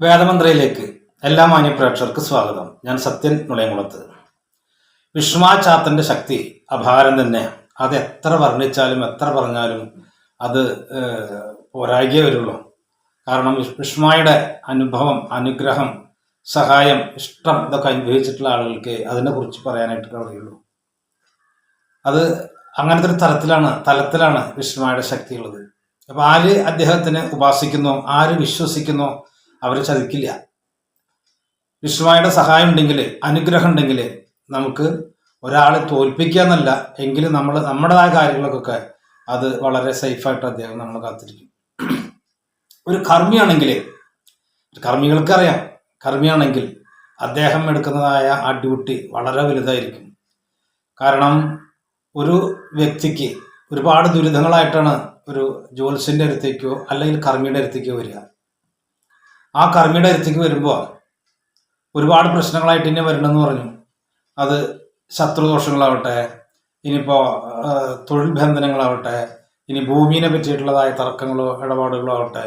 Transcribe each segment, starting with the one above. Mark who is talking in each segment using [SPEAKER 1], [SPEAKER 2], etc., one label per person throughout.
[SPEAKER 1] വേദമന്ത്രയിലേക്ക് എല്ലാ മാന്യപ്രേക്ഷകർക്ക് സ്വാഗതം. ഞാൻ സത്യൻ മുളയംകുളത്ത് വിഷ്മാചാത്തന്റെ ശക്തി അപാരം തന്നെ. അത് എത്ര വർണിച്ചാലും എത്ര പറഞ്ഞാലും അത് ഏഹ്, വരുള്ളൂ. കാരണം വിഷ്- വിഷ്ണുമായുടെ അനുഭവം അനുഗ്രഹം സഹായം ഇഷ്ടം ഇതൊക്കെ അനുഭവിച്ചിട്ടുള്ള ആളുകൾക്ക് അതിനെക്കുറിച്ച് പറയാനായിട്ട് കഴിയുള്ളൂ. അത് അങ്ങനത്തെ ഒരു തലത്തിലാണ് തലത്തിലാണ് വിഷ്ണുമായുടെ ശക്തിയുള്ളത് അപ്പൊ ആര് അദ്ദേഹത്തിനെ ഉപാസിക്കുന്നോ? ആര് വിശ്വസിക്കുന്നോ? അവർ ചതിക്കില്ല. വിഷ്ണുവായുടെ സഹായം ഉണ്ടെങ്കിൽ അനുഗ്രഹം ഉണ്ടെങ്കിൽ നമുക്ക് ഒരാളെ തോൽപ്പിക്കുക എന്നല്ല എങ്കിലും നമ്മൾ നമ്മുടേതായ കാര്യങ്ങൾക്കൊക്കെ അത് വളരെ സേഫായിട്ട് അദ്ദേഹം നമ്മൾ കാത്തിരിക്കും. ഒരു കർമ്മിയാണെങ്കിൽ കർമ്മികൾക്കറിയാം കർമ്മിയാണെങ്കിൽ അദ്ദേഹം എടുക്കുന്നതായ ആ ഡ്യൂട്ടി വളരെ വലുതായിരിക്കും. കാരണം ഒരു വ്യക്തിക്ക് ഒരുപാട് ദുരിതങ്ങളായിട്ടാണ് ഒരു ജോൽസിന്റെ അടുത്തേക്കോ അല്ലെങ്കിൽ കർമ്മിയുടെ അടുത്തേക്കോ വരിക. ആ കർമ്മിയുടെ അടുത്തേക്ക് വരുമ്പോൾ ഒരുപാട് പ്രശ്നങ്ങളായിട്ട് തന്നെ വരണമെന്ന് പറഞ്ഞു. അത് ശത്രുദോഷങ്ങളാവട്ടെ ഇനിയിപ്പോൾ തൊഴിൽ ബന്ധനങ്ങളാവട്ടെ ഇനി ഭൂമിയെ പറ്റിയിട്ടുള്ളതായ തർക്കങ്ങളോ ഇടപാടുകളോ ആവട്ടെ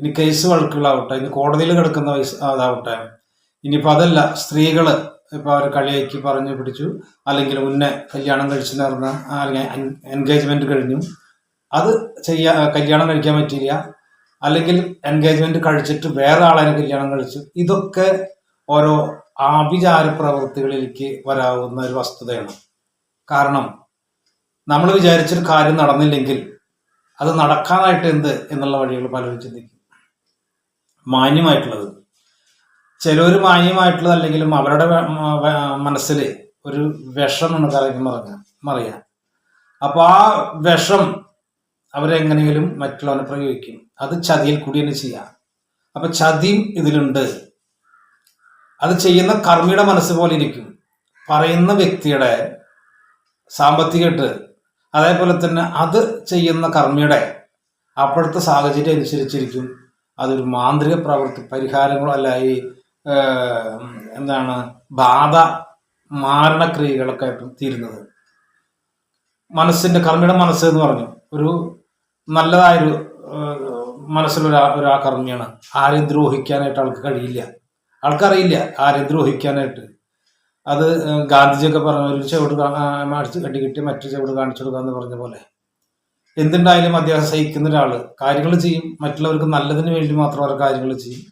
[SPEAKER 1] ഇനി കേസ് വഴക്കുകളാവട്ടെ ഇനി കോടതിയിൽ കിടക്കുന്ന വയസ്സ് അതാവട്ടെ ഇനിയിപ്പോൾ അതല്ല സ്ത്രീകൾ ഇപ്പോൾ അവർ കളിയാക്കി പറഞ്ഞു പിടിച്ചു അല്ലെങ്കിൽ മുന്നേ കല്യാണം കഴിച്ചു നേർന്ന അല്ലെങ്കിൽ എൻഗേജ്മെന്റ് കഴിഞ്ഞു. അത് ചെയ്യാ കല്യാണം കഴിക്കാൻ പറ്റിയില്ല. അല്ലെങ്കിൽ എൻഗേജ്മെന്റ് കഴിച്ചിട്ട് വേറെ ആളെ കല്യാണം കഴിച്ചു ഇതൊക്കെ ഓരോ ആഭിചാര പ്രവൃത്തികളിലേക്ക് വരാവുന്ന ഒരു വസ്തുതയാണ്. കാരണം നമ്മൾ വിചാരിച്ചൊരു കാര്യം നടന്നില്ലെങ്കിൽ അത് നടക്കാനായിട്ട് എന്ത് എന്നുള്ള വഴികൾ പലരും ചിന്തിക്കും. മാന്യമായിട്ടുള്ളത്. ചിലർ മാന്യമായിട്ടുള്ളത് അല്ലെങ്കിലും അവരുടെ മനസ്സിൽ ഒരു വിഷമാണ് കലക്കി മറിഞ്ഞ മറിയാം. അപ്പൊ ആ വിഷം അവരെങ്ങനെയെങ്കിലും മറ്റുള്ളവനെ പ്രയോഗിക്കും. അത് ചതിയിൽ കൂടി തന്നെ ചെയ്യാം. അപ്പൊ ചതിയും ഇതിലുണ്ട്. അത് ചെയ്യുന്ന കർമ്മിയുടെ മനസ്സ് പോലെ ഇരിക്കും. പറയുന്ന വ്യക്തിയുടെ സാമ്പത്തികമായിട്ട്. അതേപോലെ തന്നെ അത് ചെയ്യുന്ന കർമ്മിയുടെ അപ്പോഴത്തെ സാഹചര്യം അനുസരിച്ചിരിക്കും. അതൊരു മാന്ത്രിക പ്രവൃത്തി പരിഹാരങ്ങളോ അല്ല ഈ എന്താണ് ബാധ മാരണക്രിയകളൊക്കെ ആയിട്ട് തീരുന്നത്. മനസ്സിന്റെ കർമ്മിയുടെ മനസ്സ് എന്ന് പറഞ്ഞു. ഒരു നല്ലതായൊരു മനസ്സിലൊരു ഒരു കർമ്മിയാണ് ആരെയും ദ്രോഹിക്കാനായിട്ട് ആൾക്ക് കഴിയില്ല. ആൾക്കറിയില്ല ആരെയും ദ്രോഹിക്കാനായിട്ട്. അത് ഗാന്ധിജി ഗാന്ധിജിയൊക്കെ പറഞ്ഞ ഒരു ചുവട് അടിച്ച് കെട്ടി കിട്ടി മറ്റു ചുവട് കാണിച്ചു കൊടുക്കുക എന്ന് പറഞ്ഞ പോലെ. എന്തുണ്ടായാലും അദ്ദേഹം സഹിക്കുന്ന ഒരാൾ കാര്യങ്ങൾ ചെയ്യും. മറ്റുള്ളവർക്ക് നല്ലതിന് വേണ്ടി മാത്രം അവർ കാര്യങ്ങൾ ചെയ്യും.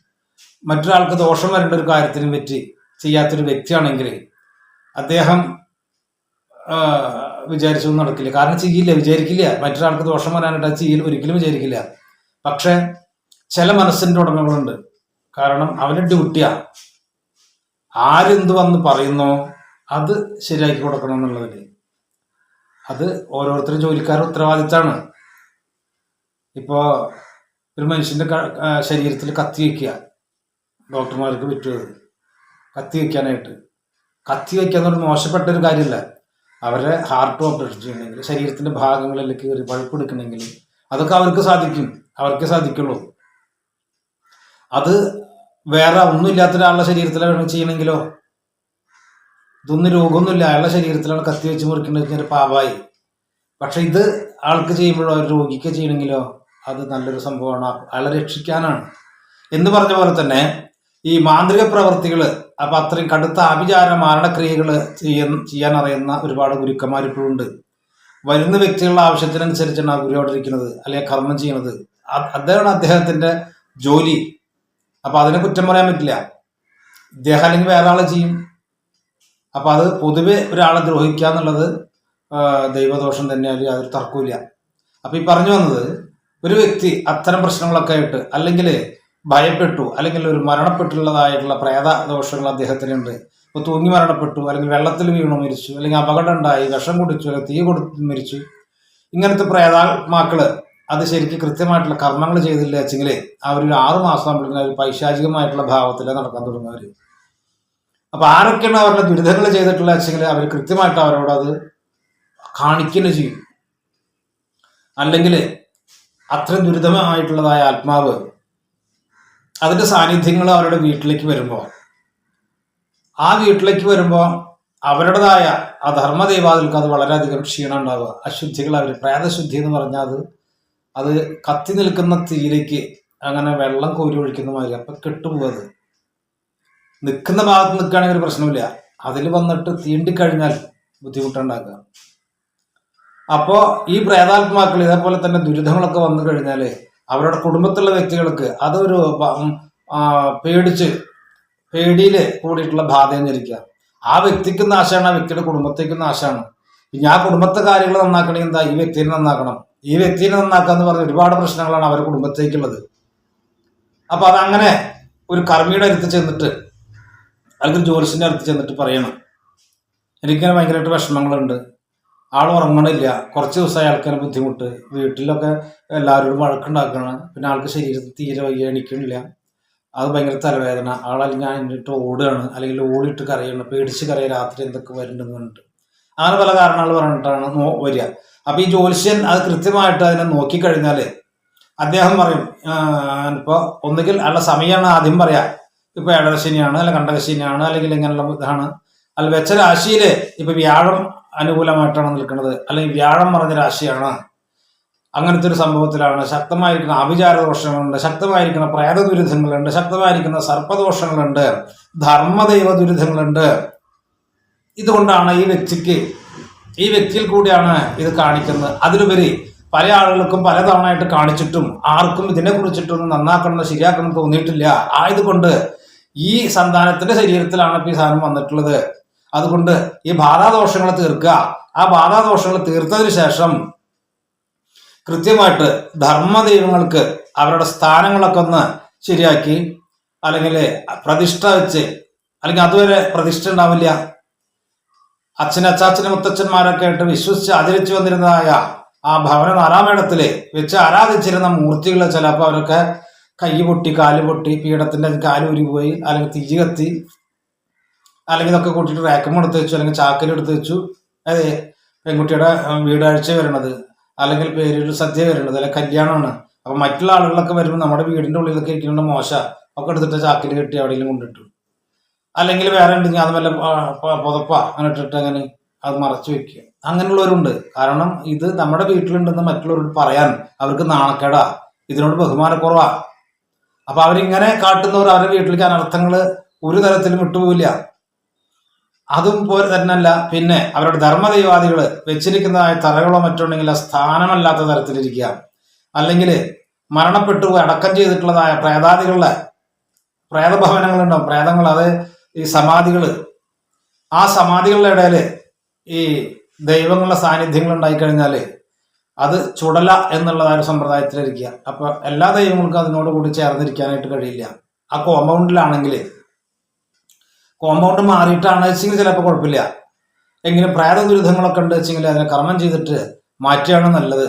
[SPEAKER 1] മറ്റൊരാൾക്ക് ദോഷം വരേണ്ട ഒരു കാര്യത്തിനും പറ്റി ചെയ്യാത്തൊരു വ്യക്തിയാണെങ്കിൽ അദ്ദേഹം വിചാരിച്ചൊന്നും നടക്കില്ല. കാരണം ചെയ്യില്ല വിചാരിക്കില്ല. മറ്റൊരാൾക്ക് ദോഷം വരാനായിട്ട് അത് ചെയ്യില്ല ഒരിക്കലും വിചാരിക്കില്ല. പക്ഷെ ചില മനസ്സിന്റെ ഉടമകളുണ്ട്. കാരണം അവന് ഡ്യൂട്ടിയാ. ആരെന്ത് വന്ന് പറയുന്നോ അത് ശരിയാക്കി കൊടുക്കണം എന്നുള്ളതിൽ. അത് ഓരോരുത്തരും ജോലിക്കാരുടെ ഉത്തരവാദിത്തമാണ് ഇപ്പോ ഒരു മനുഷ്യന്റെ ശരീരത്തിൽ കത്തി വയ്ക്കുക ഡോക്ടർമാർക്ക് പറ്റുന്നത് കത്തി വയ്ക്കാനായിട്ട് കത്തി പറഞ്ഞാൽ മോശപ്പെട്ട ഒരു കാര്യമല്ല അവരെ ഹാർട്ട് ഓപ്പറേഷൻ ചെയ്യണമെങ്കിൽ ശരീരത്തിന്റെ ഭാഗങ്ങളിലേക്ക് കയറി പഴുപ്പെടുക്കണമെങ്കിൽ അതൊക്കെ അവർക്ക് സാധിക്കും. അവർക്ക് സാധിക്കുള്ളൂ. അത് വേറെ ഒന്നുമില്ലാത്ത ഒരാളുടെ ശരീരത്തിലാണ് ചെയ്യണമെങ്കിലോ ഇതൊന്നും രോഗമൊന്നുമില്ല. അയാളുടെ ശരീരത്തിലാണ് കത്തി വെച്ച് മുറിക്കേണ്ടി വെച്ചാൽ പാപായി. പക്ഷെ ഇത് ആൾക്ക് ചെയ്യുമ്പോഴോ രോഗിക്ക് ചെയ്യണമെങ്കിലോ അത് നല്ലൊരു സംഭവമാണ്. അയാളെ രക്ഷിക്കാനാണ്. എന്ന് പറഞ്ഞ പോലെ തന്നെ ഈ മാന്ത്രിക പ്രവർത്തികൾ അപ്പൊ അത്രയും കടുത്ത അഭിചാര മാരണക്രിയകൾ ചെയ്യാൻ ചെയ്യാൻ അറിയുന്ന ഒരുപാട് ഗുരുക്കന്മാർ ഇപ്പോഴും ഉണ്ട് വരുന്ന വ്യക്തികളുടെ ആവശ്യത്തിനനുസരിച്ചാണ് ആ ഗുരു അവിടെ ഇരിക്കുന്നത് അല്ലെങ്കിൽ കർമ്മം ചെയ്യുന്നത്. അദ്ദേഹമാണ് അദ്ദേഹത്തിന്റെ ജോലി. അപ്പൊ അതിനെ കുറ്റം പറയാൻ പറ്റില്ല. ഇദ്ദേഹം അല്ലെങ്കിൽ വേറെ ആളെ ചെയ്യും. അപ്പൊ അത് പൊതുവെ ഒരാളെ ദ്രോഹിക്കുക എന്നുള്ളത് ദൈവദോഷം തന്നെയാലും യാതൊരു തർക്കമില്ല അപ്പൊ ഈ പറഞ്ഞു വന്നത് ഒരു വ്യക്തി അത്തരം പ്രശ്നങ്ങളൊക്കെ ആയിട്ട് അല്ലെങ്കിൽ ഭയപ്പെട്ടു അല്ലെങ്കിൽ ഒരു മരണപ്പെട്ടുള്ളതായിട്ടുള്ള പ്രേത ദോഷങ്ങൾ അദ്ദേഹത്തിനുണ്ട്. ഇപ്പൊ തൂങ്ങി മരണപ്പെട്ടു അല്ലെങ്കിൽ വെള്ളത്തിൽ വീണു മരിച്ചു അല്ലെങ്കിൽ അപകടം ഉണ്ടായി വിഷം കുടിച്ചു അല്ലെങ്കിൽ തീ കൊടുത്ത് മരിച്ചു. ഇങ്ങനത്തെ പ്രേതാത്മാക്കൾ അത് ശരിക്കും കൃത്യമായിട്ടുള്ള കർമ്മങ്ങൾ ചെയ്തില്ല വെച്ചെങ്കിൽ അവർ ഒരു ആറു മാസം ആകുമ്പോഴേക്കും അവർ പൈശാചികമായിട്ടുള്ള ഭാവത്തിലേ നടക്കാൻ തുടങ്ങുന്നവർ അപ്പൊ ആരൊക്കെയാണ് അവരുടെ ദുരിതങ്ങൾ ചെയ്തിട്ടുള്ള വെച്ചെങ്കിൽ അവർ കൃത്യമായിട്ട് അവരോട് അത് കാണിക്കുന്നു ചെയ്യും. അല്ലെങ്കിൽ അത്രയും ദുരിതമായിട്ടുള്ളതായ ആത്മാവ് അതിന്റെ സാന്നിധ്യങ്ങൾ അവരുടെ വീട്ടിലേക്ക് വരുമ്പോൾ ആ വീട്ടിലേക്ക് വരുമ്പോൾ അവരുടേതായ ആ ധർമ്മദൈവാദികൾക്ക് അത് വളരെയധികം ക്ഷീണം ഉണ്ടാവുക. അശുദ്ധികൾ അവർ പ്രേതശുദ്ധി എന്ന് പറഞ്ഞാൽ അത് അത് കത്തി നിൽക്കുന്ന തീയിലേക്ക് അങ്ങനെ വെള്ളം കോരി ഒഴിക്കുന്ന മാതിരി അപ്പം കെട്ടുപോകുന്നത് നിൽക്കുന്ന ഭാഗത്ത് നിൽക്കുകയാണെങ്കിൽ ഒരു പ്രശ്നമില്ല അതിൽ വന്നിട്ട് തീണ്ടിക്കഴിഞ്ഞാൽ ബുദ്ധിമുട്ടുണ്ടാക്കുക. അപ്പോൾ ഈ പ്രേതാത്മാക്കൾ ഇതേപോലെ തന്നെ ദുരിതങ്ങളൊക്കെ വന്നു കഴിഞ്ഞാൽ അവരുടെ കുടുംബത്തിലുള്ള വ്യക്തികൾക്ക് അതൊരു പേടിച്ച് പേടിയിൽ കൂടിയിട്ടുള്ള ബാധയെന്നിരിക്കുക ആ വ്യക്തിക്ക് നാശമാണ് ആ വ്യക്തിയുടെ കുടുംബത്തേക്ക് നാശമാണ്. ഇനി ആ കുടുംബത്തെ കാര്യങ്ങൾ നന്നാക്കണമെങ്കിൽ എന്താ? ഈ വ്യക്തിയെ നന്നാക്കണം. ഈ വ്യക്തിയെ നന്നാക്കുക എന്ന് പറഞ്ഞ ഒരുപാട് പ്രശ്നങ്ങളാണ് അവരുടെ കുടുംബത്തേക്കുള്ളത്. അപ്പൊ അതങ്ങനെ ഒരു കർമ്മിയുടെ അടുത്ത് ചെന്നിട്ട് അല്ലെങ്കിൽ ജോലിസിന്റെ അടുത്ത് ചെന്നിട്ട് പറയണം. എനിക്കിങ്ങനെ ഭയങ്കരമായിട്ട് വിഷമങ്ങളുണ്ട്. ആൾ ഉറങ്ങണില്ല. കുറച്ച് ദിവസമായി ആൾക്കാർ ബുദ്ധിമുട്ട്. വീട്ടിലൊക്കെ എല്ലാവരോടും വഴക്കുണ്ടാക്കണം. പിന്നെ ആൾക്ക് ശരീരത്തിൽ തീരെ വയ്യ എണിക്കണില്ല. അത് ഭയങ്കര തലവേദന. ആളല്ലെങ്കിൽ ഞാൻ എന്നിട്ട് ഓടുകയാണ്. അല്ലെങ്കിൽ ഓടിയിട്ട് കരയണം പേടിച്ച് കരയ. രാത്രി എന്തൊക്കെ വരുന്നുണ്ടെന്ന് പറഞ്ഞിട്ട്. അങ്ങനെ പല കാരണങ്ങൾ പറഞ്ഞിട്ടാണ് നോ- വരിക. അപ്പൊ ഈ ജ്യോത്സ്യൻ അത് കൃത്യമായിട്ട് അതിനെ നോക്കിക്കഴിഞ്ഞാൽ അദ്ദേഹം പറയും ഇപ്പോൾ ഒന്നുകിൽ അയാളുടെ സമയമാണ് ആദ്യം പറയാ. ഇപ്പൊ ഏഴരശനിയാണ് അല്ലെങ്കിൽ കണ്ടകശനിയാണ് അല്ലെങ്കിൽ ഇങ്ങനെയുള്ള ഇതാണ്. അല്ല വെച്ച രാശിയിൽ ഇപ്പൊ വ്യാഴം അനുകൂലമായിട്ടാണ് നിൽക്കുന്നത്. അല്ലെങ്കിൽ വ്യാഴം മറഞ്ഞ രാശിയാണ്. അങ്ങനത്തെ ഒരു സംഭവത്തിലാണ്. ശക്തമായിരിക്കുന്ന അഭിചാര ദോഷങ്ങളുണ്ട് ശക്തമായിരിക്കുന്ന പ്രേത ദുരിതങ്ങളുണ്ട് ശക്തമായിരിക്കുന്ന സർപ്പദോഷങ്ങളുണ്ട് ധർമ്മദൈവ ദുരിതങ്ങളുണ്ട് ഇതുകൊണ്ടാണ് ഈ വ്യക്തിക്ക് ഈ വ്യക്തിയിൽ കൂടിയാണ് ഇത് കാണിക്കുന്നത്. അതിലുപരി പല ആളുകൾക്കും പലതവണയായിട്ട് കാണിച്ചിട്ടും ആർക്കും ഇതിനെ കുറിച്ചിട്ടൊന്നും നന്നാക്കണം ശരിയാക്കണം തോന്നിയിട്ടില്ല. ആയതുകൊണ്ട് ഈ സന്താനത്തിന്റെ ശരീരത്തിലാണ് ഇപ്പൊ ഈ സാധനം വന്നിട്ടുള്ളത്. അതുകൊണ്ട് ഈ ബാധാദോഷങ്ങളെ തീർക്കുക. ആ ബാധാദോഷങ്ങൾ തീർത്തതിന് ശേഷം കൃത്യമായിട്ട് ധർമ്മദൈവങ്ങൾക്ക് അവരുടെ സ്ഥാനങ്ങളൊക്കെ ഒന്ന് ശരിയാക്കി അല്ലെങ്കിൽ പ്രതിഷ്ഠ വെച്ച് അല്ലെങ്കിൽ അതുവരെ പ്രതിഷ്ഠ ഉണ്ടാവില്ല. അച്ഛൻ അച്ചാച്ചനും മുത്തച്ഛന്മാരൊക്കെ ആയിട്ട് വിശ്വസിച്ച് ആചരിച്ചു വന്നിരുന്നതായ ആ ഭവന നാലാമേടത്തിൽ വെച്ച് ആരാധിച്ചിരുന്ന മൂർത്തികൾ ചിലപ്പോൾ അവരൊക്കെ കൈ പൊട്ടി കാൽ പൊട്ടി പീഠത്തിന്റെ കാൽ ഉരി പോയി അല്ലെങ്കിൽ തിരി കത്തി അല്ലെങ്കിൽ ഇതൊക്കെ കൂട്ടിയിട്ട് റാക്കും എടുത്ത് വെച്ചു അല്ലെങ്കിൽ ചാക്കിൽ എടുത്ത് വെച്ചു. അതെ പെൺകുട്ടിയുടെ വീടാഴ്ച വരണത്. അല്ലെങ്കിൽ പേരൊരു സദ്യ വരണത് അല്ലെങ്കിൽ കല്യാണമാണ്. അപ്പൊ മറ്റുള്ള ആളുകളൊക്കെ വരുമ്പോൾ നമ്മുടെ വീടിന്റെ ഉള്ളിലൊക്കെ ഇരിക്കുന്നുണ്ട് മോശ. ഒക്കെ എടുത്തിട്ട് ചാക്കിൽ കെട്ടി എവിടെയെങ്കിലും കൊണ്ടിട്ടു. അല്ലെങ്കിൽ വേറെ ഉണ്ടെങ്കിൽ അത് വല്ല പുതപ്പ അങ്ങനെ ഇട്ടിട്ട് അങ്ങനെ അത് മറച്ചു വെക്കുക. അങ്ങനെയുള്ളവരുണ്ട്. കാരണം ഇത് നമ്മുടെ വീട്ടിലുണ്ടെന്ന് മറ്റുള്ളവരോട് പറയാൻ അവർക്ക് നാണക്കേടാ. ഇതിനോട് ബഹുമാനക്കുറവാ. അപ്പൊ അവരിങ്ങനെ കാട്ടുന്നവർ അവരുടെ വീട്ടിലേക്ക് അനർത്ഥങ്ങൾ ഒരു തരത്തിലും വിട്ടുപോവില്ല. അതും പോലെ തന്നെയല്ല. പിന്നെ അവരുടെ ധർമ്മദൈവാദികൾ വെച്ചിരിക്കുന്നതായ തറകളോ മറ്റോ ഉണ്ടെങ്കിൽ ആ സ്ഥാനമല്ലാത്ത തരത്തിലിരിക്കുക. അല്ലെങ്കിൽ മരണപ്പെട്ടു അടക്കം ചെയ്തിട്ടുള്ളതായ പ്രേതാദികളുടെ പ്രേതഭവനങ്ങളുണ്ടാവും. പ്രേതങ്ങൾ അത് ഈ സമാധികൾ ആ സമാധികളുടെ ഇടയിൽ ഈ ദൈവങ്ങളുടെ സാന്നിധ്യങ്ങൾ ഉണ്ടായിക്കഴിഞ്ഞാൽ അത് ചുടല എന്നുള്ളതായ സമ്പ്രദായത്തിലിരിക്കുക. അപ്പോൾ എല്ലാ ദൈവങ്ങൾക്കും അതിനോട് കൂടി ചേർന്നിരിക്കാനായിട്ട് കഴിയില്ല. ആ കോമ്പൗണ്ടിലാണെങ്കിൽ കോമ്പൗണ്ട് മാറിയിട്ടാണ് വെച്ചെങ്കിൽ ചിലപ്പോൾ കുഴപ്പമില്ല. എങ്കിലും പ്രേത ദുരിതങ്ങളൊക്കെ ഉണ്ട് വെച്ചെങ്കിൽ അതിനെ കർമ്മം ചെയ്തിട്ട് മാറ്റുകയാണ് നല്ലത്.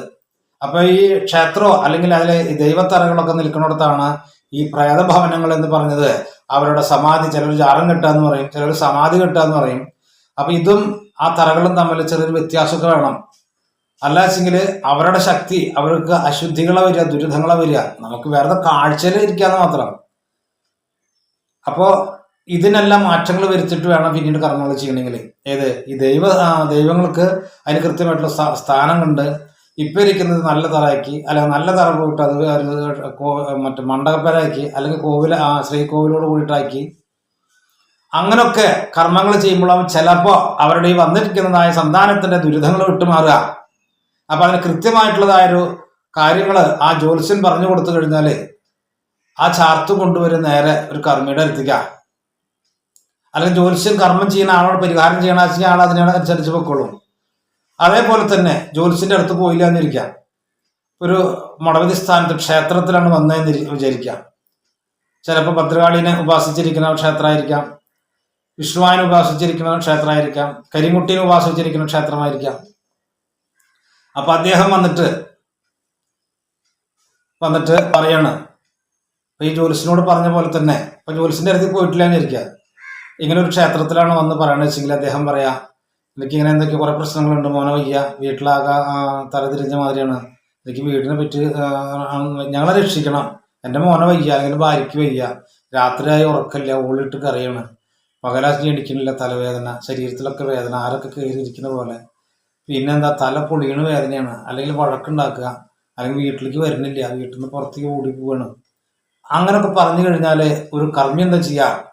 [SPEAKER 1] അപ്പൊ ഈ ക്ഷേത്രോ അല്ലെങ്കിൽ അതിലെ ദൈവത്തറകളൊക്കെ നിൽക്കുന്നിടത്താണ് ഈ പ്രേത ഭവനങ്ങൾ എന്ന് പറഞ്ഞത്. അവരുടെ സമാധി ചിലർ ജാറം എന്ന് പറയും ചിലർ സമാധി കെട്ടാന്ന് പറയും. അപ്പൊ ഇതും ആ തറകളും തമ്മിൽ ചെറിയൊരു വ്യത്യാസമൊക്കെ വേണം. അല്ല വെച്ചെങ്കിൽ അവരുടെ ശക്തി അവർക്ക് അശുദ്ധികളെ വരിക ദുരിതങ്ങളെ വരിക. നമുക്ക് വേറെ കാഴ്ചയിൽ ഇരിക്കാന്ന് മാത്രം. അപ്പോ ഇതിനെല്ലാം മാറ്റങ്ങൾ വരുത്തിയിട്ട് വേണം പിന്നീട് കർമ്മങ്ങൾ ചെയ്യണമെങ്കിൽ ഏത്? ഈ ദൈവ ദൈവങ്ങൾക്ക് അതിന് കൃത്യമായിട്ടുള്ള സ്ഥാനം സ്ഥാനങ്ങളുണ്ട് ഇപ്പൊ ഇരിക്കുന്നത് നല്ല തറയാക്കി അല്ലെങ്കിൽ നല്ല തറ പോയിട്ട് അത് മറ്റേ മണ്ഡപപ്പരാക്കി അല്ലെങ്കിൽ കോവിൽ ശ്രീകോവിലോട് കൂടിയിട്ടാക്കി. അങ്ങനൊക്കെ കർമ്മങ്ങൾ ചെയ്യുമ്പോൾ ചിലപ്പോ അവരുടെ ഈ വന്നിരിക്കുന്നതായ സന്താനത്തിന്റെ ദുരിതങ്ങൾ വിട്ടുമാറുക. അപ്പൊ അതിന് കൃത്യമായിട്ടുള്ളതായൊരു കാര്യങ്ങൾ ആ ജ്യോത്സ്യൻ പറഞ്ഞു കൊടുത്തു കഴിഞ്ഞാൽ ആ ചാർത്ത് കൊണ്ടുവരും നേരെ ഒരു കർമ്മിയുടെ അടുത്തേക്ക. അല്ലെങ്കിൽ ജ്യോത്സ്യം കർമ്മം ചെയ്യുന്ന ആളോട് പരിഹാരം ചെയ്യണ വെച്ചാൽ ആൾ അതിനനുസരിച്ച് പൊക്കോളും. അതേപോലെ തന്നെ ജ്യോത്സ്യന്റെ അടുത്ത് പോയില്ല എന്നിരിക്കാം. ഒരു മടവതി സ്ഥാനത്ത് ക്ഷേത്രത്തിലാണ് വന്നതെന്ന് വിചാരിക്കാം. ചിലപ്പോൾ ഭദ്രകാളിനെ ഉപാസിച്ചിരിക്കുന്ന ക്ഷേത്രമായിരിക്കാം. വിഷ്ണുവാനെ ഉപാസിച്ചിരിക്കുന്ന ക്ഷേത്രമായിരിക്കാം. കരിമുട്ടീനെ ഉപാസിച്ചിരിക്കുന്ന ക്ഷേത്രമായിരിക്കാം. അപ്പൊ അദ്ദേഹം വന്നിട്ട് വന്നിട്ട് പറയാണ്. ഈ ജോലിസിനോട് പറഞ്ഞ പോലെ തന്നെ ഇപ്പൊ ജോലിസിന്റെ അടുത്ത് പോയിട്ടില്ല എന്നിരിക്കുക ഇങ്ങനെ ഒരു ക്ഷേത്രത്തിലാണ് വന്ന് പറയണത് വെച്ചെങ്കിൽ അദ്ദേഹം പറയാ എനിക്ക് ഇങ്ങനെ എന്തൊക്കെ കുറെ പ്രശ്നങ്ങളുണ്ട് മോനെ വയ്യ വീട്ടിലാകെ തലതിരിഞ്ഞ മാതിരിയാണ്. എനിക്ക് വീടിനെ പറ്റി ഞങ്ങളെ രക്ഷിക്കണം. എന്റെ മോനെ വയ്യ അല്ലെങ്കിൽ ഭാര്യയ്ക്ക് വയ്യ. രാത്രിയായി ഉറക്കല്ല ഓളിട്ട് കറിയാണ് പകലാക്കി അടിക്കണില്ല തലവേദന ശരീരത്തിലൊക്കെ വേദന ആരൊക്കെ കയറിയിരിക്കുന്ന പോലെ. പിന്നെന്താ തല പൊളിയണ വേദനയാണ്. അല്ലെങ്കിൽ വഴക്കുണ്ടാക്കുക അല്ലെങ്കിൽ വീട്ടിലേക്ക് വരുന്നില്ല വീട്ടിൽ നിന്ന് പുറത്തേക്ക് ഓടി പോവാണ്. അങ്ങനൊക്കെ പറഞ്ഞു കഴിഞ്ഞാൽ ഒരു കർമ്മി എന്താ ചെയ്യുക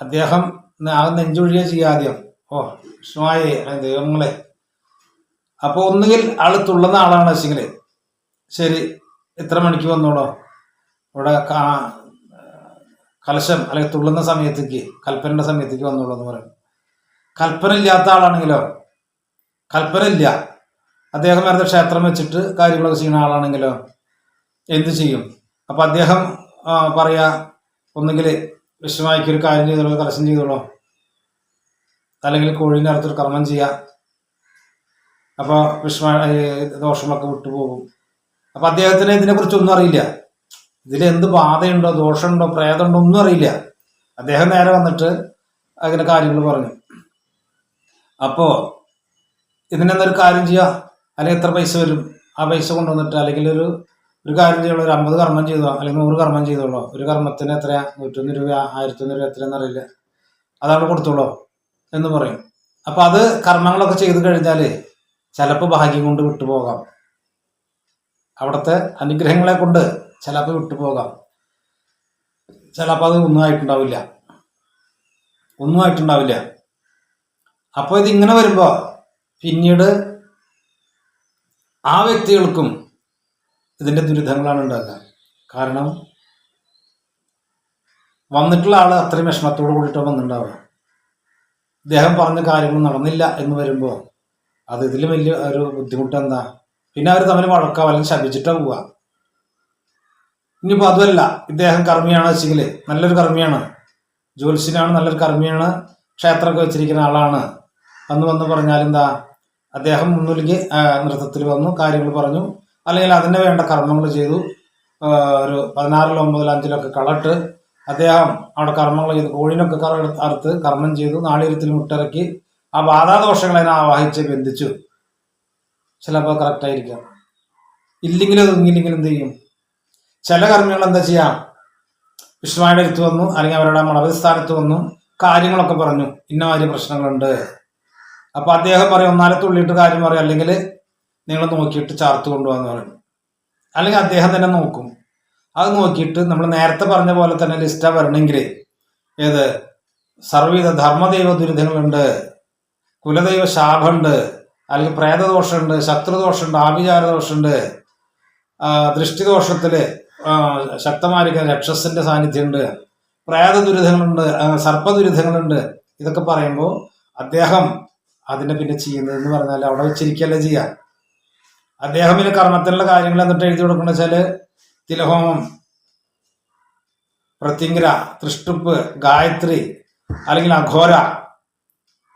[SPEAKER 1] അദ്ദേഹം ആ നെഞ്ചൊഴിയ ചെയ്യാദ്യം ഓ അല്ലെ ദൈവങ്ങളെ. അപ്പോൾ ഒന്നുകിൽ ആൾ തുള്ളുന്ന ആളാണ് വെച്ചെങ്കിൽ ശരി എത്ര മണിക്ക് വന്നോളോ. ഇവിടെ കലശം അല്ലെങ്കിൽ തുള്ളുന്ന സമയത്തേക്ക് കൽപ്പനയുടെ സമയത്തേക്ക് വന്നോളൂ എന്ന് പറയും കൽപ്പന ഇല്ലാത്ത ആളാണെങ്കിലോ? കൽപ്പന ഇല്ല അദ്ദേഹം വേറെ ക്ഷേത്രം വെച്ചിട്ട് കാര്യങ്ങളൊക്കെ ചെയ്യുന്ന ആളാണെങ്കിലോ? എന്ത് ചെയ്യും? അപ്പം അദ്ദേഹം പറയാ ഒന്നുകിൽ വിശ്വമായിക്ക് ഒരു കാര്യം ചെയ്തോളൂ കലശം ചെയ്തോളൂ. അല്ലെങ്കിൽ കോഴീന്റെ അടുത്തൊരു കർമ്മം ചെയ്യാം. അപ്പോൾ വിഷമ ദോഷങ്ങളൊക്കെ വിട്ടുപോകും. അപ്പോൾ അദ്ദേഹത്തിന് ഇതിനെക്കുറിച്ച് ഒന്നും അറിയില്ല. ഇതിൽ എന്ത് ബാധയുണ്ടോ ദോഷമുണ്ടോ പ്രേതമുണ്ടോ ഒന്നും അറിയില്ല. അദ്ദേഹം നേരെ വന്നിട്ട് അങ്ങനെ കാര്യങ്ങൾ പറഞ്ഞു. അപ്പോൾ ഇതിനെന്തൊരു കാര്യം ചെയ്യാം? അല്ലെങ്കിൽ എത്ര പൈസ വരും? ആ പൈസ കൊണ്ടുവന്നിട്ട് അല്ലെങ്കിൽ ഒരു ഒരു കാര്യം ചെയ്യുള്ളൂ ഒരു അമ്പത് കർമ്മം ചെയ്തോ അല്ലെങ്കിൽ നൂറ് കർമ്മം ചെയ്തോളൂ. ഒരു കർമ്മത്തിന് എത്രയാ? നൂറ്റൊന്ന് രൂപ ആയിരത്തൊന്ന് രൂപ എത്രയാണെന്ന് അറിയില്ല അതാണ് കൊടുത്തോളൂ എന്ന് പറയും. അപ്പം അത് കർമ്മങ്ങളൊക്കെ ചെയ്ത് കഴിഞ്ഞാൽ ചിലപ്പോൾ ഭാഗ്യം കൊണ്ട് വിട്ടുപോകാം. അവിടുത്തെ അനുഗ്രഹങ്ങളെ കൊണ്ട് ചിലപ്പോൾ വിട്ടുപോകാം. ചിലപ്പോൾ അത് ഒന്നും ആയിട്ടുണ്ടാവില്ല. ഒന്നും ആയിട്ടുണ്ടാവില്ല. അപ്പോൾ ഇതിങ്ങനെ വരുമ്പോൾ പിന്നീട് ആ വ്യക്തികൾക്കും ഇതിന്റെ ദുരിതങ്ങളാണ് ഉണ്ടാകുക കാരണം വന്നിട്ടുള്ള ആൾ അത്രയും വിഷമത്തോട് കൂടിയിട്ടാണ് വന്നിട്ടുണ്ടാവുക. ഇദ്ദേഹം പറഞ്ഞ കാര്യങ്ങൾ നടന്നില്ല എന്ന് വരുമ്പോൾ അത് ഇതിലും വലിയ ഒരു ബുദ്ധിമുട്ട് എന്താ? പിന്നെ അവർ തമ്മിൽ വഴക്കാവും അല്ലെങ്കിൽ ശപിച്ചിട്ടാ പോവുക. ഇനിയിപ്പോൾ അതുമല്ല. ഇദ്ദേഹം കർമ്മിയാണ് വെച്ചെങ്കിൽ നല്ലൊരു കർമ്മിയാണ്. ജ്യോത്സ്യനാണ് നല്ലൊരു കർമ്മിയാണ്. ക്ഷേത്രമൊക്കെ വെച്ചിരിക്കുന്ന ആളാണ്. അന്ന് വന്ന് പറഞ്ഞാൽ എന്താ? അദ്ദേഹം മുന്നിലേക്ക് നൃത്തത്തിൽ വന്നു കാര്യങ്ങൾ പറഞ്ഞു. അല്ലെങ്കിൽ അതിന് വേണ്ട കർമ്മങ്ങൾ ചെയ്തു ഒരു പതിനാറിലോ ഒമ്പതിലോ അഞ്ചിലൊക്കെ കളട്ട് അദ്ദേഹം അവിടെ കർമ്മങ്ങൾ ചെയ്തു. കോഴിനൊക്കെ കറ അറുത്ത് കർമ്മം ചെയ്തു. നാളികത്തിൽ മുട്ടിറക്കി. ആ ബാധാദോഷങ്ങളെ ആവാഹിച്ച് ബന്ധിച്ചു. ചിലപ്പോൾ കറക്റ്റ് ആയിരിക്കാം. ഇല്ലെങ്കിലും ഇങ്ങില്ലെങ്കിലും എന്ത് ചെയ്യും? ചില കർമ്മികൾ എന്താ ചെയ്യാം? വിഷ്ണുവായുടെ അടുത്ത് വന്നു. അല്ലെങ്കിൽ അവരുടെ മണവതി സ്ഥാനത്ത് വന്നു. കാര്യങ്ങളൊക്കെ പറഞ്ഞു. ഇന്ന മാതിരി പ്രശ്നങ്ങളുണ്ട്. അപ്പൊ അദ്ദേഹം പറയും ഒന്നാലെ കാര്യം പറയും. അല്ലെങ്കിൽ നിങ്ങൾ നോക്കിയിട്ട് ചാർത്ത് കൊണ്ടുപോകാന്ന് പറയും. അല്ലെങ്കിൽ അദ്ദേഹം തന്നെ നോക്കും. അത് നോക്കിയിട്ട് നമ്മൾ നേരത്തെ പറഞ്ഞ പോലെ തന്നെ ലിസ്റ്റാ വരണമെങ്കിൽ ഏത്? സർവവിധ ധർമ്മദൈവ ദുരിതങ്ങളുണ്ട് കുലദൈവ ശാപമുണ്ട് അല്ലെങ്കിൽ പ്രേതദോഷമുണ്ട് ശത്രുദോഷമുണ്ട് ആഭിചാരദോഷമുണ്ട് ദൃഷ്ടിദോഷത്തിൽ ശക്തമായിരിക്കുന്ന രക്ഷസിന്റെ സാന്നിധ്യമുണ്ട് പ്രേത ദുരിതങ്ങളുണ്ട് സർപ്പദുരിതങ്ങളുണ്ട്. സർപ്പ ദുരിതങ്ങളുണ്ട് ഇതൊക്കെ പറയുമ്പോൾ അദ്ദേഹം അതിനെ പിന്നെ ചെയ്യുന്നതെന്ന് പറഞ്ഞാൽ അവിടെ വെച്ചിരിക്കുകയല്ലേ ചെയ്യുക അദ്ദേഹം ഇനി കർമ്മത്തിനുള്ള കാര്യങ്ങൾ എന്നിട്ട് എഴുതി കൊടുക്കണ വെച്ചാൽ തിലഹോമം പ്രത്യങ്കര തൃഷ്ടുപ്പ് ഗായത്രി അല്ലെങ്കിൽ അഘോര.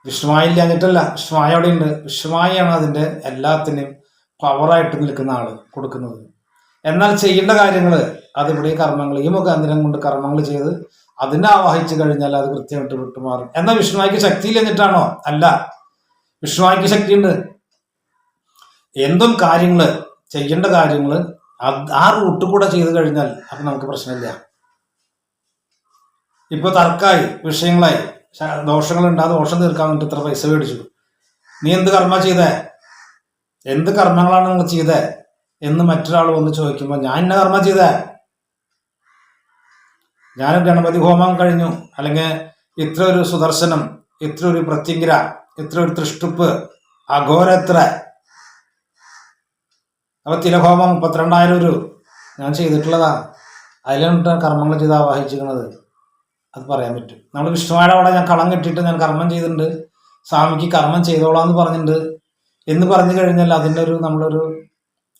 [SPEAKER 1] വിഷ്ണുമായി ഇല്ലാഞ്ഞിട്ടല്ല വിഷ്മായ അവിടെ ഉണ്ട് വിഷ്മായാണ് അതിന്റെ എല്ലാത്തിനും പവറായിട്ട് നിൽക്കുന്ന ആൾ കൊടുക്കുന്നത്. എന്നാൽ ചെയ്യേണ്ട കാര്യങ്ങൾ അതിവിടെ കർമ്മങ്ങൾ ഈ മുഖാന്തരം കൊണ്ട് കർമ്മങ്ങൾ ചെയ്ത് അതിനെ ആവാഹിച്ചു കഴിഞ്ഞാൽ അത് കൃത്യമായിട്ട് വിട്ടുമാറും. എന്നാൽ വിഷ്ണുവായിക്ക് ശക്തി ഇല്ലെന്നിട്ടാണോ അല്ല. വിഷ്ണുവായിക്ക് ശക്തിയുണ്ട്. എന്തും കാര്യങ്ങൾ ചെയ്യേണ്ട കാര്യങ്ങൾ ആ റൂട്ട് കൂടെ ചെയ്തു കഴിഞ്ഞാൽ അപ്പം നമുക്ക് പ്രശ്നമില്ല. ഇപ്പൊ തർക്കമായി വിഷയങ്ങളായി ദോഷങ്ങളുണ്ട് ആ ദോഷം തീർക്കാൻ വേണ്ടി ഇത്ര പൈസ മേടിച്ചു. നീ എന്ത് കർമ്മ ചെയ്തേ? എന്ത് കർമ്മങ്ങളാണ് നിങ്ങൾ ചെയ്തേ? എന്ന് മറ്റൊരാൾ വന്ന് ചോദിക്കുമ്പോൾ ഞാൻ ഇന്ന കർമ്മ ചെയ്തേ? ഞാൻ ഗണപതി ഹോമം കഴിഞ്ഞു. അല്ലെങ്കിൽ ഇത്ര ഒരു സുദർശനം ഇത്ര ഒരു പ്രത്യങ്കര ഇത്ര ഒരു തൃഷ്ടുപ്പ് അഘോര എത്ര അപ്പൊ തിലഹോമം മുപ്പത്തിരണ്ടായിരം ഒരു ഞാൻ ചെയ്തിട്ടുള്ളതാണ്. അതിലാണ് കർമ്മങ്ങൾ ചെയ്ത് ആവാഹിച്ചിരിക്കുന്നത്. അത് പറയാൻ പറ്റും. നമ്മൾ വിഷ്ണുവായുടെ അവിടെ ഞാൻ കളം കെട്ടിയിട്ട് ഞാൻ കർമ്മം ചെയ്തിട്ടുണ്ട്. സ്വാമിക്ക് കർമ്മം ചെയ്തോളാം എന്ന് പറഞ്ഞിട്ടുണ്ട്. എന്ന് പറഞ്ഞു കഴിഞ്ഞാൽ അതിന്റെ ഒരു നമ്മളൊരു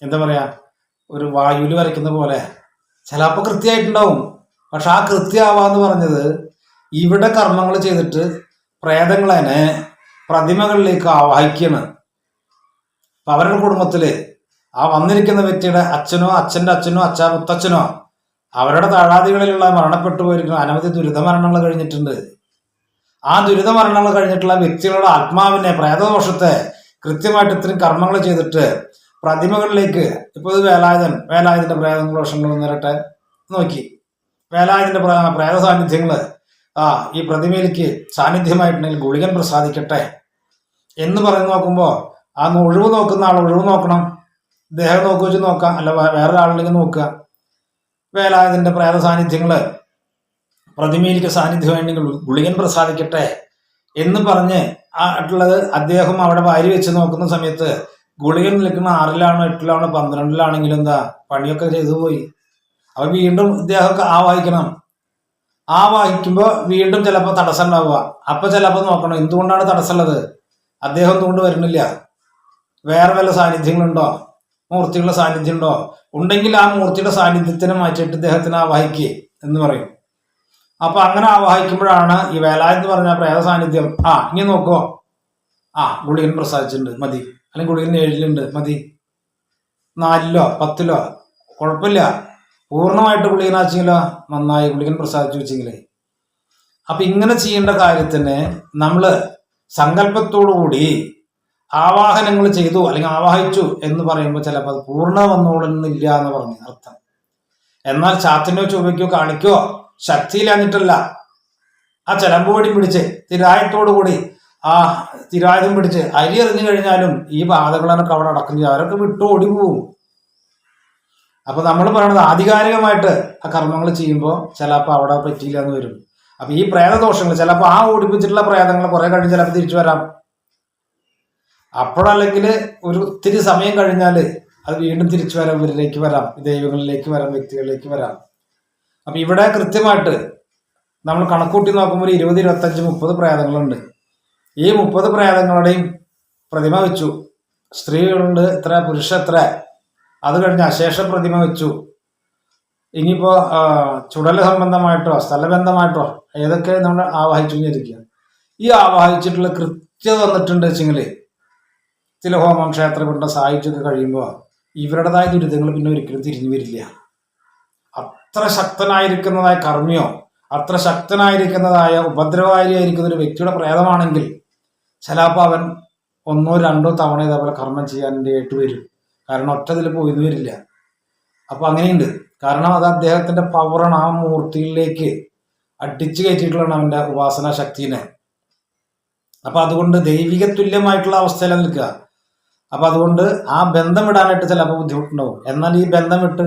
[SPEAKER 1] എന്താ പറയുക ഒരു വായുവിൽ വരയ്ക്കുന്ന പോലെ. ചിലപ്പോൾ കൃത്യമായിട്ടുണ്ടാവും. പക്ഷെ ആ കൃത്യമാവാന്ന് പറഞ്ഞത് ഇവിടെ കർമ്മങ്ങൾ ചെയ്തിട്ട് പ്രേതങ്ങളെ പ്രതിമകളിലേക്ക് ആവാഹിക്കുകയാണ് അപ്പം അവരുടെ കുടുംബത്തിൽ ആ വന്നിരിക്കുന്ന വ്യക്തിയുടെ അച്ഛനോ അച്ഛന്റെ അച്ഛനോ അച്ഛാ മുത്തച്ഛനോ അവരുടെ താഴാദികളിലുള്ള മരണപ്പെട്ടു പോയിരിക്കുന്ന അനവധി ദുരിത മരണങ്ങൾ കഴിഞ്ഞിട്ടുണ്ട്. ആ ദുരിത മരണങ്ങൾ കഴിഞ്ഞിട്ടുള്ള വ്യക്തികളുടെ ആത്മാവിനെ പ്രേതദോഷത്തെ കൃത്യമായിട്ട് ഇത്രയും കർമ്മങ്ങൾ ചെയ്തിട്ട് പ്രതിമകളിലേക്ക് ഇപ്പൊ ഇത് വേലായുധൻ വേലായുധന്റെ പ്രേതദോഷങ്ങൾ നേരട്ടെ നോക്കി. വേലായുധന്റെ പ്ര- പ്രേത സാന്നിധ്യങ്ങൾ ആ ഈ പ്രതിമയിലേക്ക് സാന്നിധ്യമായിട്ടുണ്ടെങ്കിൽ ഗുളികൻ പ്രസാദിക്കട്ടെ. എന്ന് പറഞ്ഞു നോക്കുമ്പോൾ ആ ഒഴിവ് നോക്കുന്ന ആൾ ഒഴിവ് നോക്കണം. ദേഹം നോക്കി വെച്ച് നോക്കാം. അല്ല വേ- വേറെ ആളുണ്ടെങ്കിൽ നോക്കുക. വേലായുധന്റെ പ്രേത സാന്നിധ്യങ്ങൾ പ്രതിമയിലേക്ക് സാന്നിധ്യം വേണമെങ്കിൽ ഗുളികൻ പ്രസാദിക്കട്ടെ എന്ന് പറഞ്ഞ് ആയിട്ടുള്ളത് അദ്ദേഹം അവിടെ വാരി വെച്ച് നോക്കുന്ന സമയത്ത് ഗുളികൻ നിൽക്കുന്ന ആറിലാണോ എട്ടിലാണോ പന്ത്രണ്ടിലാണെങ്കിലും എന്താ പണിയൊക്കെ ചെയ്തു പോയി. അപ്പൊ വീണ്ടും ഇദ്ദേഹമൊക്കെ ആ വായിക്കണം ആ ആവാഹിക്കുമ്പോൾ വീണ്ടും ചിലപ്പോൾ തടസ്സം ഉണ്ടാവുക. അപ്പൊ ചിലപ്പോൾ നോക്കണം എന്തുകൊണ്ടാണ് തടസ്സമുള്ളത്? അദ്ദേഹം എന്തുകൊണ്ട് വരുന്നില്ല? വേറെ വല്ല സാന്നിധ്യങ്ങളുണ്ടോ? മൂർത്തികളുടെ സാന്നിധ്യം ഉണ്ടോ? ഉണ്ടെങ്കിൽ ആ മൂർത്തിയുടെ സാന്നിധ്യത്തിനെ മാറ്റിയിട്ട് ഇദ്ദേഹത്തിന് ആവാഹിക്കുക എന്ന് പറയും. അപ്പൊ അങ്ങനെ ആവാഹിക്കുമ്പോഴാണ് ഈ വേല എന്ന് പറഞ്ഞ പ്രേത സാന്നിധ്യം. ആ ഇങ്ങനെ നോക്കോ. ആ ഗുളികൻ പ്രസാദിച്ചിട്ടുണ്ട്. മതി. അല്ലെങ്കിൽ ഗുളികൻ ഏഴിലുണ്ട്. മതി. നാലിലോ പത്തിലോ? കുഴപ്പമില്ല. പൂർണമായിട്ട് ഗുളികൻ ആച്ചെങ്കിലോ? നന്നായി ഗുളികൻ പ്രസാദിച്ചു വെച്ചെങ്കിലേ. അപ്പൊ ഇങ്ങനെ ചെയ്യേണ്ട കാര്യത്തിന് നമ്മൾ സങ്കല്പത്തോടു കൂടി ആവാഹനങ്ങൾ ചെയ്തു അല്ലെങ്കിൽ ആവാഹിച്ചു എന്ന് പറയുമ്പോൾ ചിലപ്പോൾ അത് പൂർണ വന്നോളുന്നില്ല എന്ന് പറഞ്ഞു അർത്ഥം. എന്നാൽ ചാത്തിനോ ചൊവ്വയ്ക്കോ കാണിക്കോ ശക്തിയിലഞ്ഞിട്ടല്ല ആ ചെലമ്പുപടി പിടിച്ച് കൂടി ആ തിരായുധം പിടിച്ച് അരി എറിഞ്ഞു കഴിഞ്ഞാലും ഈ ബാധകളൊക്കെ അവിടെ അടക്കം ചെയ്യും അവരൊക്കെ വിട്ടു ഓടി പോവും. അപ്പൊ നമ്മൾ പറയണത് ആധികാരികമായിട്ട് ആ കർമ്മങ്ങൾ ചെയ്യുമ്പോൾ ചിലപ്പോൾ അവിടെ പറ്റിയില്ല എന്ന് വരും. അപ്പൊ ഈ പ്രേതദോഷങ്ങൾ ചിലപ്പോൾ ആ ഓടിപ്പിച്ചിട്ടുള്ള പ്രേതങ്ങൾ കുറെ കഴിഞ്ഞ് ചിലപ്പോൾ തിരിച്ചു വരാം. അപ്പോഴല്ലെങ്കിൽ ഒരു ഒത്തിരി സമയം കഴിഞ്ഞാൽ അത് വീണ്ടും തിരിച്ചു വരാം ഇവരിലേക്ക് വരാം ദൈവങ്ങളിലേക്ക് വരാം വ്യക്തികളിലേക്ക് വരാം. അപ്പൊ ഇവിടെ കൃത്യമായിട്ട് നമ്മൾ കണക്കൂട്ടി നോക്കുമ്പോൾ ഒരു ഇരുപത് ഇരുപത്തഞ്ച് മുപ്പത് പ്രേതങ്ങളുണ്ട്. ഈ മുപ്പത് പ്രേതങ്ങളുടെയും പ്രതിമ വെച്ചു. സ്ത്രീകളുണ്ട് എത്ര പുരുഷ എത്ര അത് കഴിഞ്ഞ് അശേഷ പ്രതിമ വെച്ചു. ഇനിയിപ്പോ ചുടല സംബന്ധമായിട്ടോ സ്ഥലബന്ധമായിട്ടോ ഏതൊക്കെ നമ്മൾ ആവാഹിച്ചു കഴിഞ്ഞിരിക്കുക ഈ ആവാഹിച്ചിട്ടുള്ള കൃത്യത വന്നിട്ടുണ്ട് വെച്ചെങ്കിൽ ചില ഹോമം ക്ഷേത്രപിണ്ട സാഹിത്യമൊക്കെ കഴിയുമ്പോൾ ഇവരുടേതായ ദുരിതങ്ങൾ പിന്നെ ഒരിക്കലും തിരിഞ്ഞു വരില്ല. അത്ര ശക്തനായിരിക്കുന്നതായ കർമ്മിയോ അത്ര ശക്തനായിരിക്കുന്നതായ ഉപദ്രവകാരിയായിരിക്കുന്ന ഒരു വ്യക്തിയുടെ പ്രേതമാണെങ്കിൽ ചിലപ്പോൾ അവൻ ഒന്നോ രണ്ടോ തവണ ഇതേപോലെ കർമ്മം ചെയ്യാൻ ആയിട്ട് വരും. കാരണം ഒറ്റ ഇതിൽ പോയിന്ന് വരില്ല. അപ്പൊ അങ്ങനെയുണ്ട്. കാരണം അത് അദ്ദേഹത്തിന്റെ പവറാണ് ആ മൂർത്തിയിലേക്ക് അടിച്ചു കയറ്റിയിട്ടുള്ളതാണ് അവന്റെ ഉപാസന ശക്തിനെ. അപ്പൊ അതുകൊണ്ട് ദൈവിക തുല്യമായിട്ടുള്ള അവസ്ഥയിലാണ് നിൽക്കുക. അപ്പൊ അതുകൊണ്ട് ആ ബന്ധം വിടാനായിട്ട് ചിലപ്പോൾ ബുദ്ധിമുട്ടുണ്ടാവും. എന്നാൽ ഈ ബന്ധം വിട്ട്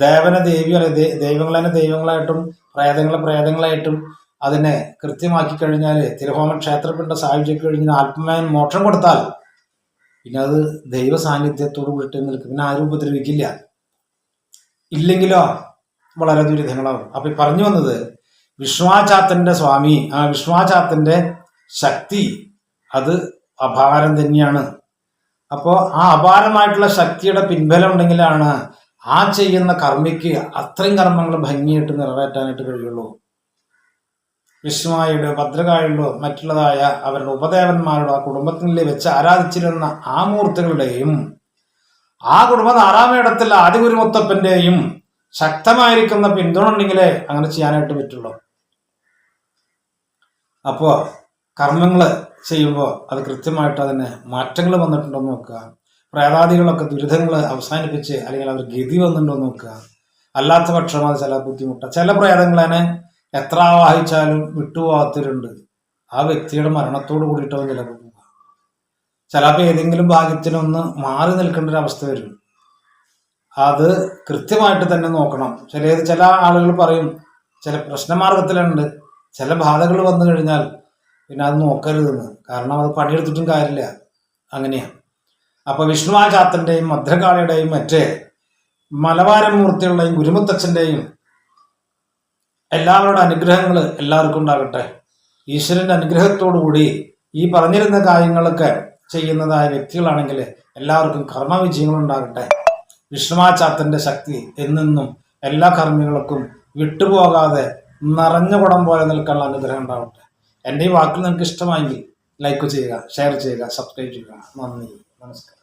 [SPEAKER 1] ദേവനെ ദേവി അല്ലെ ദൈവങ്ങളെ ദൈവങ്ങളായിട്ടും പ്രേതങ്ങളെ പ്രേതങ്ങളായിട്ടും അതിനെ കൃത്യമാക്കി കഴിഞ്ഞാൽ തിരുഹോമ ക്ഷേത്രപ്പിണ്ട സാഹചര്യം കഴിഞ്ഞ് ആത്മാവൻ മോക്ഷം കൊടുത്താൽ പിന്നെ അത് ദൈവ സാന്നിധ്യത്തോട് കൂട്ടി നിൽക്കും. പിന്നെ ആരും ഉപദ്രവിക്കില്ല. ഇല്ലെങ്കിലോ വളരെ ദുരിതങ്ങളാവും. അപ്പൊ പറഞ്ഞു വന്നത് വിശ്വാചാത്തന്റെ സ്വാമി ആ വിശ്വാചാത്തന്റെ ശക്തി അത് അപാരം തന്നെയാണ്. അപ്പോൾ ആ അപാരമായിട്ടുള്ള ശക്തിയുടെ പിൻബലം ഉണ്ടെങ്കിലാണ് ആ ചെയ്യുന്ന കർമ്മിക്ക് അത്രയും കർമ്മങ്ങൾ ഭംഗിയായിട്ട് നിറവേറ്റാനായിട്ട് കഴിയുള്ളൂ. വിഷ്ണുവായുടെ ഭദ്രകായുള്ളോ മറ്റുള്ളതായ അവരുടെ ഉപദേവന്മാരുടെ ആ കുടുംബത്തിനുള്ളിൽ വെച്ച് ആരാധിച്ചിരുന്ന ആ മൂർത്തികളുടെയും ആ കുടുംബം ആറാമയിടത്തിൽ ആദിഗുരുമുത്തപ്പന്റെയും ശക്തമായിരിക്കുന്ന പിന്തുണ ഉണ്ടെങ്കിലേ അങ്ങനെ ചെയ്യാനായിട്ട് പറ്റുള്ളൂ. അപ്പോ കർമ്മങ്ങൾ ചെയ്യുമ്പോൾ അത് കൃത്യമായിട്ട് അതിന് മാറ്റങ്ങൾ വന്നിട്ടുണ്ടോ നോക്കുക. പ്രേതാദികളൊക്കെ ദുരിതങ്ങൾ അവസാനിപ്പിച്ച് അല്ലെങ്കിൽ അവർ ഗതി വന്നിട്ടുണ്ടോ നോക്കുക. അല്ലാത്ത പക്ഷം അത് ചില ബുദ്ധിമുട്ട. ചില പ്രേതങ്ങളെ എത്ര ആവാഹിച്ചാലും വിട്ടുപോകാത്തവരുണ്ട് ആ വ്യക്തിയുടെ മരണത്തോട് കൂടിയിട്ടാവും ചിലപ്പോൾ പോവുക. ചിലപ്പോൾ ഏതെങ്കിലും ഭാഗ്യത്തിനൊന്ന് മാറി നിൽക്കേണ്ട ഒരു അവസ്ഥ വരും. അത് കൃത്യമായിട്ട് തന്നെ നോക്കണം. ചില ചില ആളുകൾ പറയും ചില പ്രശ്നമാർഗത്തിലുണ്ട്. ചില ബാധകൾ വന്നു കഴിഞ്ഞാൽ പിന്നെ അത് നോക്കരുതെന്ന്. കാരണം അത് പണിയെടുത്തിട്ടും കാര്യമില്ല. അങ്ങനെയാ. അപ്പൊ വിഷ്ണുവാചാത്തന്റെയും മദ്രകാളിയുടെയും മറ്റേ മലബാരമൂർത്തികളുടെയും ഗുരുമുത്തച്ഛന്റെയും എല്ലാവരുടെ അനുഗ്രഹങ്ങൾ എല്ലാവർക്കും ഉണ്ടാകട്ടെ. ഈശ്വരന്റെ അനുഗ്രഹത്തോടു കൂടി ഈ പറഞ്ഞിരുന്ന കാര്യങ്ങളൊക്കെ ചെയ്യുന്നതായ വ്യക്തികളാണെങ്കിൽ എല്ലാവർക്കും കർമ്മവിജയങ്ങൾ ഉണ്ടാകട്ടെ. വിഷ്ണുവാചാത്തന്റെ ശക്തി എന്നെന്നും എല്ലാ കർമ്മികൾക്കും വിട്ടുപോകാതെ നിറഞ്ഞ കുടം പോലെ നിൽക്കാനുള്ള അനുഗ്രഹം ഉണ്ടാവട്ടെ. എന്റെ ഈ വാക്കുകൾ നിങ്ങൾക്ക് ഇഷ്ടമായെങ്കിൽ ലൈക്ക് ചെയ്യുക ഷെയർ ചെയ്യുക സബ്സ്ക്രൈബ് ചെയ്യുക. നന്ദി നമസ്കാരം.